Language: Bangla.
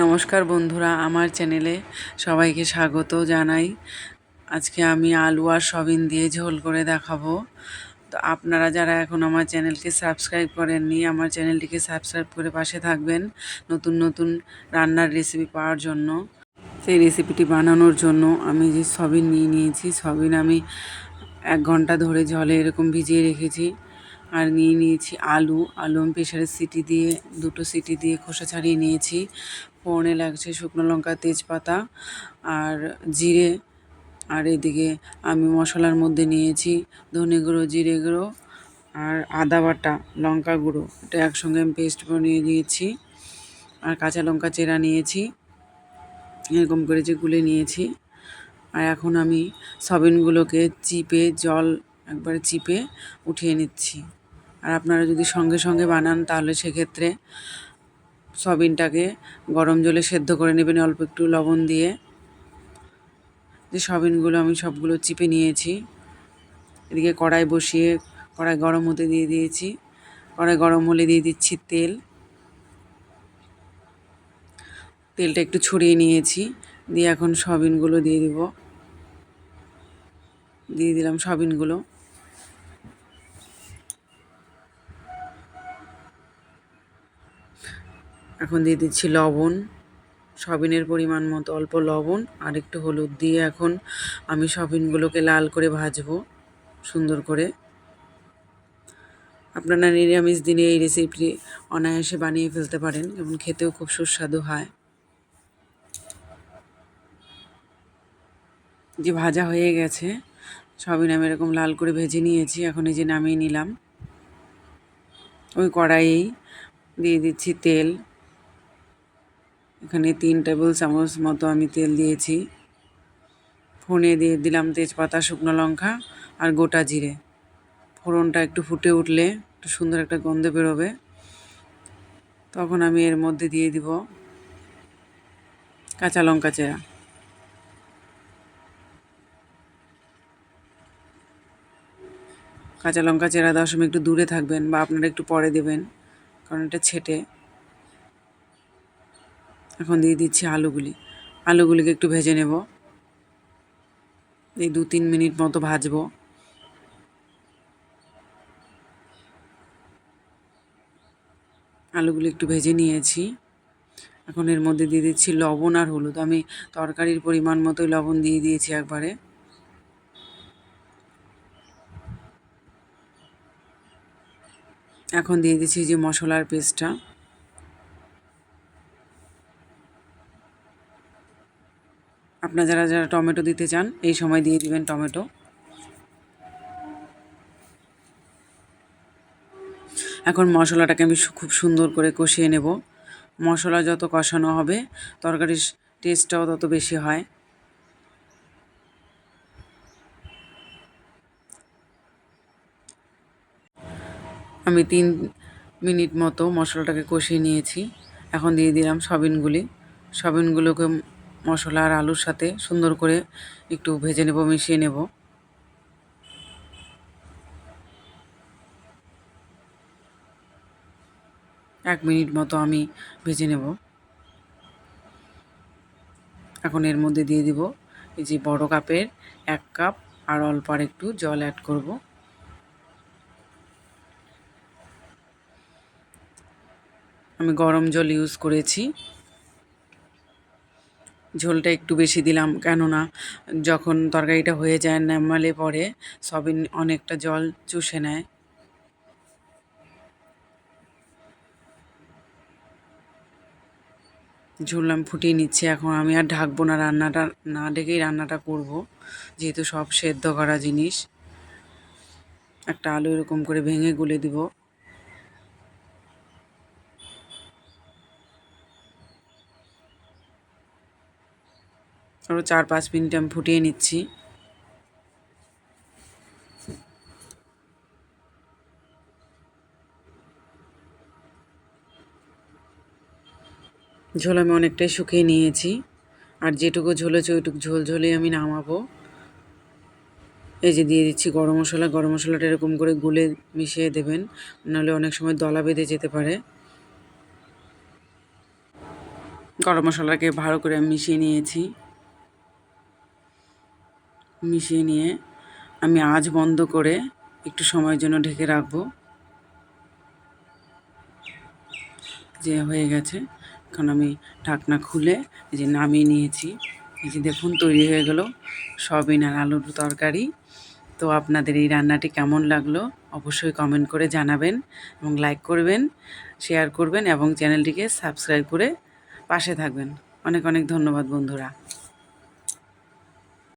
নমস্কার বন্ধুরা, আমার চ্যানেলে সবাইকে স্বাগত জানাই। আজকে আমি আলু আর সবিন দিয়ে ঝোল করে দেখাবো। তো আপনারা যারা এখন আমার চ্যানেলকে সাবস্ক্রাইব করেননি, আমার চ্যানেলটিকে সাবস্ক্রাইব করে পাশে থাকবেন নতুন নতুন রান্নার রেসিপি পাওয়ার জন্য। সেই রেসিপিটি বানানোর জন্য আমি যে সবিন নিয়ে নিয়েছি, সবিন আমি এক ঘণ্টা ধরে জলে এরকম ভিজিয়ে রেখেছি। আর নিয়ে নিয়েছি আলু। আলু আমি প্রেশারের সিটি দিয়ে, দুটো সিটি দিয়ে খোসা ছাড়িয়ে নিয়েছি। ফোড়নে লাগছে শুকনো লঙ্কা, তেজপাতা আর জিরে। আর এদিকে আমি মশলার মধ্যে নিয়েছি ধনে গুঁড়ো, জিরে গুঁড়ো আর আদা বাটা, লঙ্কা গুঁড়ো। এটা একসঙ্গে আমি পেস্ট বানিয়ে নিয়েছি আর কাঁচা লঙ্কা চেরা নিয়েছি, এরকম করে যে গুলে নিয়েছি। আর এখন আমি সবিনগুলোকে চিপে, জল একবারে চিপে উঠিয়ে নিচ্ছি। আর আপনারা যদি সঙ্গে সঙ্গে বানান তাহলে সেক্ষেত্রে সবিনটাকে গরম জলে সেদ্ধ করে নেবেন অল্প একটু লবণ দিয়ে। যে সবিনগুলো আমি সবগুলো চিপে নিয়েছি। এদিকে কড়াই বসিয়ে কড়াই গরম হতে দিয়ে দিয়েছি। কড়াই গরম হলে দিয়ে দিচ্ছি তেল। তেলটা একটু ছড়িয়ে নিয়েছি। দিয়ে এখন সবিনগুলো দিয়ে দিব। দিয়ে দিলাম সবিনগুলো এখন দিয়ে দিচ্ছি লবণ, সবিনের পরিমাণ মতো অল্প লবণ আর একটু হলুদ দিয়ে এখন আমি সবিনগুলোকে লাল করে ভাজবো সুন্দর করে। আপনারা নিরামিষ দিনে এই রেসিপিটি অনায়াসে বানিয়ে ফেলতে পারেন এবং খেতেও খুব সুস্বাদু হয়। যে ভাজা হয়ে গেছে, সবিন আমি এরকম লাল করে ভেজে নিয়েছি, এখন এই যে নামিয়ে নিলাম। ওই কড়াইয়েই দিয়ে দিচ্ছি তেল। এখানে তিন টেবিল চামচ মতো আমি তেল দিয়েছি। ফোনে দিয়ে দিলাম তেজপাতা, শুকনো লঙ্কা আর গোটা জিরে। ফোড়নটা একটু ফুটে উঠলে একটু সুন্দর একটা গন্ধ বেরোবে। তখন আমি এর মধ্যে দিয়ে দিব কাঁচা লঙ্কা চেরা। কাঁচা লঙ্কা চেরা সময় একটু দূরে থাকবেন বা আপনারা একটু পরে দেবেন, কারণ এটা ছেটে। এখন দিয়ে দিচ্ছি আলুগুলি। আলুগুলিকে একটু ভেজে নেব। এই দু তিন মিনিট মতো ভাজবো। আলুগুলি একটু ভেজে নিয়েছি। এখন এর মধ্যে দিয়ে দিচ্ছি লবণ আর হলুদ। আমি তরকারির পরিমাণ মতোই লবণ দিয়ে দিয়েছি একবারে। এখন দিয়ে দিচ্ছি যে মশলার পেস্টটা। আপনারা যারা যারা টমেটো দিতে চান, এই সময় দিয়ে দিবেন টমেটো। এখন মশলাটাকে আমি খুব সুন্দর করে কষিয়ে নেব। মশলা যত কষানো হবে, তরকারির টেস্টটাও তত বেশি হয়। আমি তিন মিনিট মতো মশলাটাকে কষিয়ে নিয়েছি। এখন দিয়ে দিলাম সবিনগুলি সবিনগুলোকে মশলা আর আলুর সাথে সুন্দর করে একটু ভেজে নেব, মিশিয়ে নেব। এক মিনিট মতো আমি ভেজে নেব। এখন এর মধ্যে দিয়ে দিব এই যে বড় কাপের এক কাপ আর অল্প আর একটু জল অ্যাড করব। আমি গরম জল ইউজ করেছি। ঝোলটা একটু বেশি দিলাম। কেননা যখন তরকারিটা হয়ে যায়, নামালে পরে সবিন অনেকটা জল চুষে নেয়। ঝোল আমি ফুটিয়ে নিচ্ছি। এখন আমি আর ঢাকবো না রান্নাটা, না ডেকেই রান্নাটা করব। যেহেতু সব সেদ্ধ করা জিনিস, একটা আলু এরকম করে ভেঙে গুলে দিব। আরও চার পাঁচ মিনিট আমি ফুটিয়ে নিচ্ছি। ঝোল আমি অনেকটাই শুকিয়ে নিয়েছি। আর যেটুকু ঝোলেছে ওইটুকু ঝোল ঝোলে আমি নামাবো। এই যে দিয়ে দিচ্ছি গরম মশলা, গরম মশলাটা এরকম করে গুলে মিশিয়ে দেবেন, নাহলে অনেক সময় দলা বেঁধে যেতে পারে। গরম মশলাকে ভালো করে আমি মিশিয়ে নিয়েছি। মিশিয়ে নিয়ে আমি আঁচ বন্ধ করে একটু সময়ের জন্য ঢেকে রাখব। যে হয়ে গেছে এখন আমি ঢাকনা খুলে এই যে নামিয়ে নিয়েছি। এই যে দেখুন, তৈরি হয়ে গেল সবিন আর আলুর তরকারি। তো আপনাদের এই রান্নাটি কেমন লাগল অবশ্যই কমেন্ট করে জানাবেন এবং লাইক করবেন শেয়ার করবেন এবং চ্যানেলটিকে সাবস্ক্রাইব করে পাশে থাকবেন। অনেক অনেক ধন্যবাদ বন্ধুরা।